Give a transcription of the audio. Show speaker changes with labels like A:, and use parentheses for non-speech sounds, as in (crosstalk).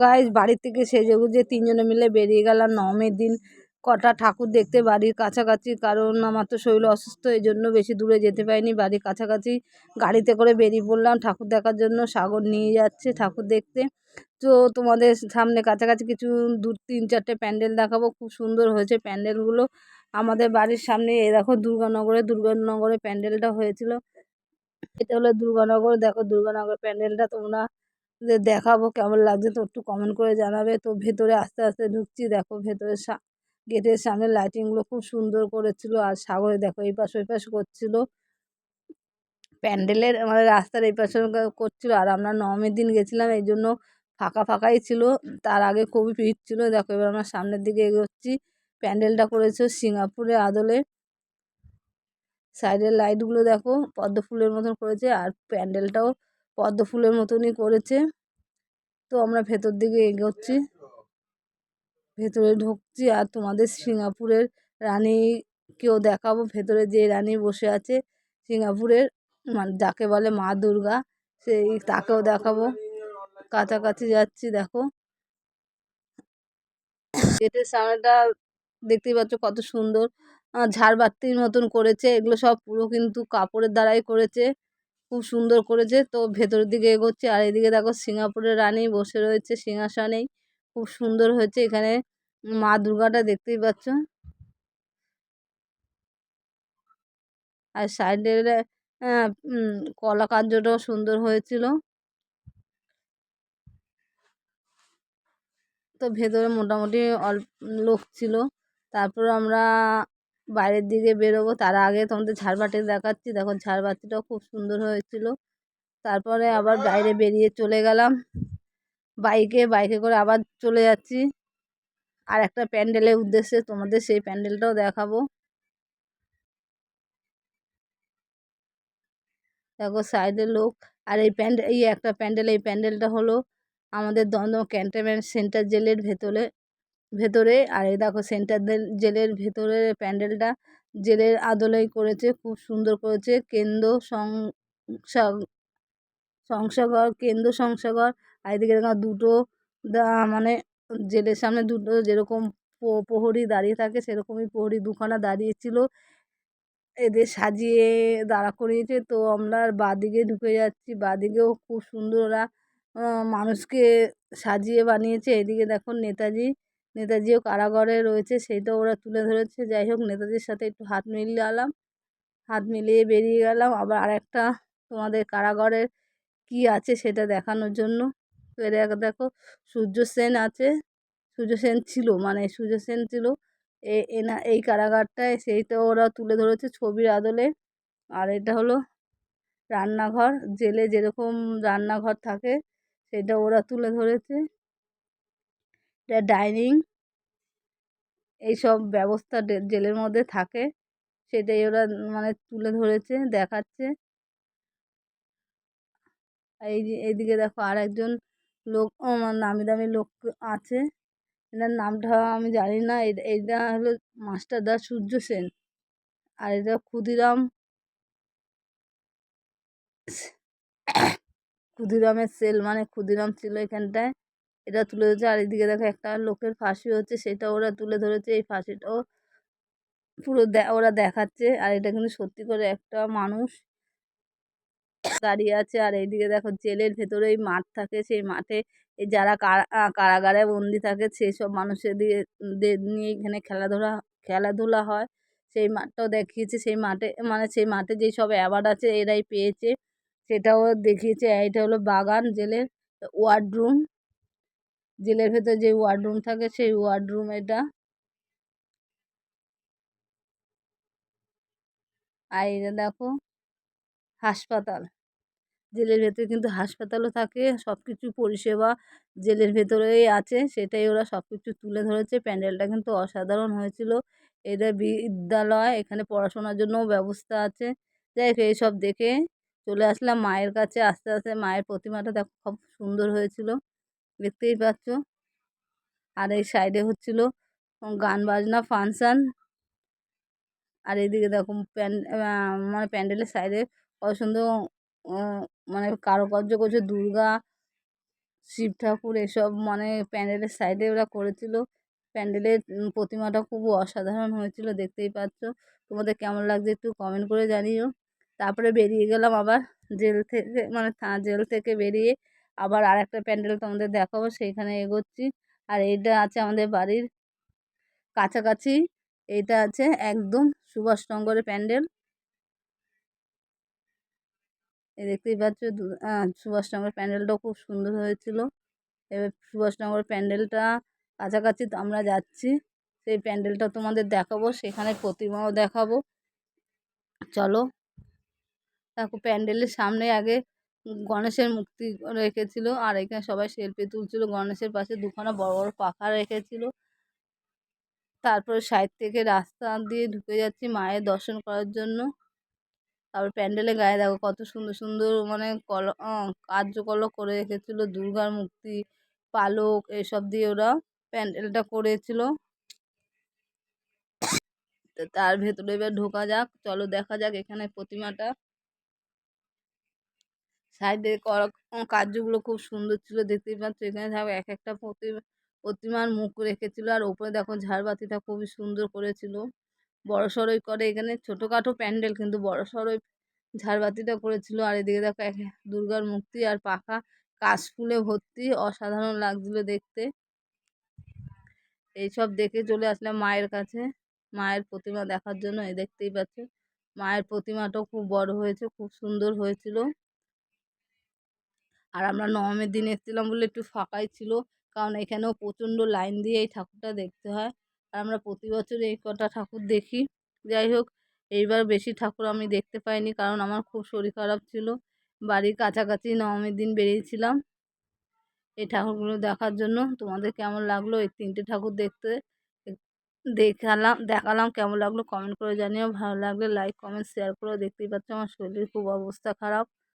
A: Guys বাড়ির থেকে সেজে গুজে তিনজনে মিলে বেরিয়ে গেলাম নবমীর দিন। কটা ঠাকুর দেখতে বাড়ির কাছাকাছি, কারণ আমার তো শরীর অসুস্থ, এই জন্য বেশি দূরে যেতে পারিনি। বাড়ির কাছাকাছি গাড়িতে করে বেরিয়ে পড়লাম, ঠাকুর দেখার জন্য সাগর নিয়ে যাচ্ছে ঠাকুর দেখতে। তো তোমাদের সামনে কাছাকাছি কিছু দু, তিন, চারটে প্যান্ডেল দেখাবো, খুব সুন্দর হয়েছে প্যান্ডেলগুলো। আমাদের বাড়ির সামনে, এই দেখো দুর্গানগরে দুর্গানগরে প্যান্ডেলটা হয়েছিল। এটা হলো দুর্গানগর, দেখো দুর্গানগর প্যান্ডেলটা, তোমরা দেখাবো কেমন লাগছে তো একটু কমেন্ট করে জানাবে। তো ভেতরে আস্তে আস্তে ঢুকছি, দেখো ভেতরে গেটের সামনে লাইটিংগুলো খুব সুন্দর করেছিল আর সাগরে দেখো এই পাশ ওই পাশ করছিল। প্যান্ডেলের মানে রাস্তার এই পাশে করছিল আর আমরা নবমীর দিন গেছিলাম এই জন্য ফাঁকা ফাঁকাই ছিল। তার আগে খুবই ভিড় ছিল। দেখো এবার আমরা সামনের দিকে এগোচ্ছি। প্যান্ডেলটা করেছে সিঙ্গাপুরে আদলে। সাইডের লাইটগুলো দেখো পদ্ম ফুলের মতন করেছে আর প্যান্ডেলটাও পদ্ম ফুলের মতনই করেছে। তো আমরা ভেতর দিকে এগোচ্ছি। ভেতরে ঢুকছি আর তোমাদের সিঙ্গাপুরের রানীকেও দেখাবো। ভেতরে যে রানী বসে আছে সিঙ্গাপুরের মানে যাকে বলে মা দুর্গা, সেই তাকেও দেখাবো। কাছাকাছি যাচ্ছি, দেখো। গেটের সামনেটা দেখতেই পাচ্ছ কত সুন্দর। ঝাড়বাতির মতন করেছে। এগুলো সব পুরো কিন্তু কাপড়ের দ্বারাই করেছে। খুব সুন্দর করেছে। তো ভেতরের দিকে এগোচ্ছে আর এদিকে দেখো সিঙ্গাপুরের রানী বসে রয়েছে, সিংহাসনেই। খুব সুন্দর হয়েছে এখানে। মা দুর্গাটা দেখতেই পাচ্ছ। আর সাইডের কলা কার্যটাও সুন্দর হয়েছিল। তো ভেতরে মোটামুটি অল্প লোক ছিল। তারপর আমরা বাইরের দিকে বেরোবো, তার আগে তোমাদের ঝাড়বাতি দেখাচ্ছি। দেখো ঝাড়বাতিটাও খুব সুন্দর হয়েছিল। তারপরে আবার বাইরে বেরিয়ে চলে গেলাম। বাইকে বাইকে করে আবার চলে যাচ্ছি। আর একটা প্যান্ডেলের উদ্দেশ্যে তোমাদের সেই প্যান্ডেলটাও দেখাবো। দেখো সাইডের লোক। আর এই প্যান্ডেল এই একটা প্যান্ডেল, এই প্যান্ডেলটা হলো আমাদের দমদম ক্যান্টনমেন্ট সেন্টার জেলের ভেতরে। ভেতরে। আর এই দেখো সেন্টার জেলের ভেতরে প্যান্ডেলটা। জেলের আদলেই করেছে, খুব সুন্দর করেছে। কেন্দ্র সংসাগর কেন্দ্র সংসাগর। আর এদিকে দেখো দুটো মানে জেলের সামনে দুটো যেরকম প্রহরী দাঁড়িয়ে থাকে, সেরকমই প্রহরী দুখানা দাঁড়িয়েছিল। এদের সাজিয়ে দাঁড়া করিয়েছে। তো আমরা বাঁদিকে ঢুকে যাচ্ছি। বাঁদিকেও খুব সুন্দর ওরা মানুষকে সাজিয়ে বানিয়েছে। এদিকে দেখো নেতাজি নেতাজিও কারাগারে রয়েছে সেইটা ওরা তুলে ধরেছে। যাই হোক, নেতাজির সাথে একটু হাত মিলিয়ে হাত মিলিয়ে বেরিয়ে গেলাম। আবার আরেকটা তোমাদের কারাগারের কি আছে সেটা দেখানোর জন্য। তো দেখো দেখো, সূর্য সেন আছে। সূর্য সেন ছিল মানে সূর্য সেন ছিল। এনা, এই কারাগারটায় সেইটা ওরা তুলে ধরেছে ছবির আদলে। আর এটা হলো রান্নাঘর। জেলে যেরকম রান্নাঘর থাকে, সেটা ওরা তুলে ধরেছে। এটা ডাইনিং এইসব ব্যবস্থা জেলের মধ্যে থাকে, সেটাই ওরা মানে তুলে ধরেছে, দেখাচ্ছে। এই এইদিকে দেখো আর একজন লোক নামি দামি লোক আছে। এনার নামটা আমি জানি না এইটা হলো মাস্টারদা সূর্য সেন। আর এটা ক্ষুদিরাম (coughs) ক্ষুদিরামের সেল মানে ক্ষুদিরাম ছিল এখানটায়। এটা তুলে ধরেছে। আর এদিকে দেখো একটা লোকের ফাঁসি হচ্ছে সেটা ওরা তুলে ধরেছে। এই ফাঁসিটাও পুরো ওরা দেখাচ্ছে। আর এটা কিন্তু সত্যি করে একটা মানুষ দাঁড়িয়ে আছে। আর এইদিকে দেখো জেলের ভেতরেই মাঠ থাকে। সেই মাঠে এই যারা কারাগারে বন্দি থাকে, সেই সব মানুষের দিয়ে নিয়ে এখানে খেলাধুলা খেলাধুলা হয়। সেই মাঠটাও দেখিয়েছে। সেই মাঠে মানে সেই মাঠে যেই সব অ্যাওয়ার্ড আছে, এরাই পেয়েছে। সেটাও দেখিয়েছে। এইটা হলো বাগান, জেলের ওয়ার্ডরুম। জেলের ভেতর যে ওয়ার্ডরুম থাকে, সেই ওয়ার্ডরুম এটা আর এটা দেখো, হাসপাতাল। জেলের ভেতরে কিন্তু হাসপাতালও থাকে সব কিছু পরিষেবা জেলের ভেতরেই আছে, সেটাই ওরা সব কিছু তুলে ধরেছে। প্যান্ডেলটা কিন্তু অসাধারণ হয়েছিল। এটা বিদ্যালয়, এখানে পড়াশোনার জন্যও ব্যবস্থা আছে। যাই হোক, এইসব দেখে চলে আসলাম মায়ের কাছে। আস্তে আস্তে মায়ের প্রতিমাটা দেখো, খুব সুন্দর হয়েছিল। দেখতেই পাচ্ছ। আর এই সাইডে হচ্ছিল গান বাজনা ফাংশান আর এদিকে দেখো, প্যান মানে প্যান্ডেলের সাইডে কত সুন্দর মানে কারুকার্য করছে দুর্গা, শিব ঠাকুর, এসব মানে প্যান্ডেলের সাইডে ওরা করেছিল। প্যান্ডেলের প্রতিমাটা খুব অসাধারণ হয়েছিল, দেখতেই পাচ্ছ। তোমাদের কেমন লাগছে একটু কমেন্ট করে জানিও। তারপরে বেরিয়ে গেলাম আবার জেল থেকে মানে জেল থেকে বেরিয়ে আবার আর একটা প্যান্ডেল তোমাদের দেখাবো, সেইখানে এগোচ্ছি। আর এইটা আছে আমাদের বাড়ির কাছাকাছি। এইটা আছে একদম সুভাষনগরের প্যান্ডেল। এই দেখতেই পাচ্ছ সুভাষনগর প্যান্ডেলটাও খুব সুন্দর হয়েছিল। এবার সুভাষনগর প্যান্ডেলটা কাছাকাছি আমরা যাচ্ছি। সেই প্যান্ডেলটা তোমাদের দেখাবো, সেখানে প্রতিমাও দেখাবো। চলো, দেখো প্যান্ডেলের সামনে আগে গণেশের মূর্তি রেখেছিল আর এখানে সবাই সেলফি তুলছিল। গণেশের পাশে দুখানা বড় বড় পাখা রেখেছিল। তারপরে সাইড থেকে রাস্তা দিয়ে ঢুকে যাচ্ছি মায়ের দর্শন করার জন্য। তারপর প্যান্ডেলের গায়ে দেখো কত সুন্দর সুন্দর মানে কল কার্যকলাপ করে রেখেছিল। দুর্গার মূর্তি, পালক এসব দিয়ে ওরা প্যান্ডেলটা করেছিল। তার ভেতরে এবার ঢোকা যাক। চলো দেখা যাক এখানে প্রতিমাটা সাইডে করা কার্যগুলো খুব সুন্দর ছিল। দেখতেই পাচ্ছ এখানে দেখো এক একটা প্রতিমা প্রতিমার মুখ রেখেছিল আর ওপরে দেখো ঝাড়বাতিটা খুবই সুন্দর করেছিল। বড় সড়োই করে এখানে ছোটোখাটো প্যান্ডেল কিন্তু বড় সড়োই ঝাড়বাতিটা করেছিল। আর এদিকে দেখো এক দুর্গার মূর্তি আর পাখা কাশফুলে ভর্তি অসাধারণ লাগছিল দেখতে। এইসব দেখে চলে আসলাম মায়ের কাছে। মায়ের প্রতিমা দেখার জন্য এই দেখতেই পাচ্ছ। মায়ের প্রতিমাটাও খুব বড় হয়েছে, খুব সুন্দর হয়েছিল। আর আমরা নবমের দিন এসেছিলাম বলে একটু ফাঁকাই ছিল। কারণ এখানেও প্রচণ্ড লাইন দিয়ে এই ঠাকুরটা দেখতে হয়। আর আমরা প্রতি বছর এই কটা ঠাকুর দেখি। যাই হোক, এইবার বেশি ঠাকুর আমি দেখতে পাইনি কারণ আমার খুব শরীর খারাপ ছিল। বাড়ির কাছাকাছি নবমীর দিন বেরিয়েছিলাম। এই ঠাকুরগুলো দেখার জন্য। তোমাদের কেমন লাগল এই তিনটে ঠাকুর দেখতে? দেখালাম দেখালাম কেমন লাগল? কমেন্ট করে জানিও। ভালো লাগলে লাইক কমেন্ট শেয়ার করে। দেখতেই পাচ্ছ আমার শরীরের খুব অবস্থা খারাপ।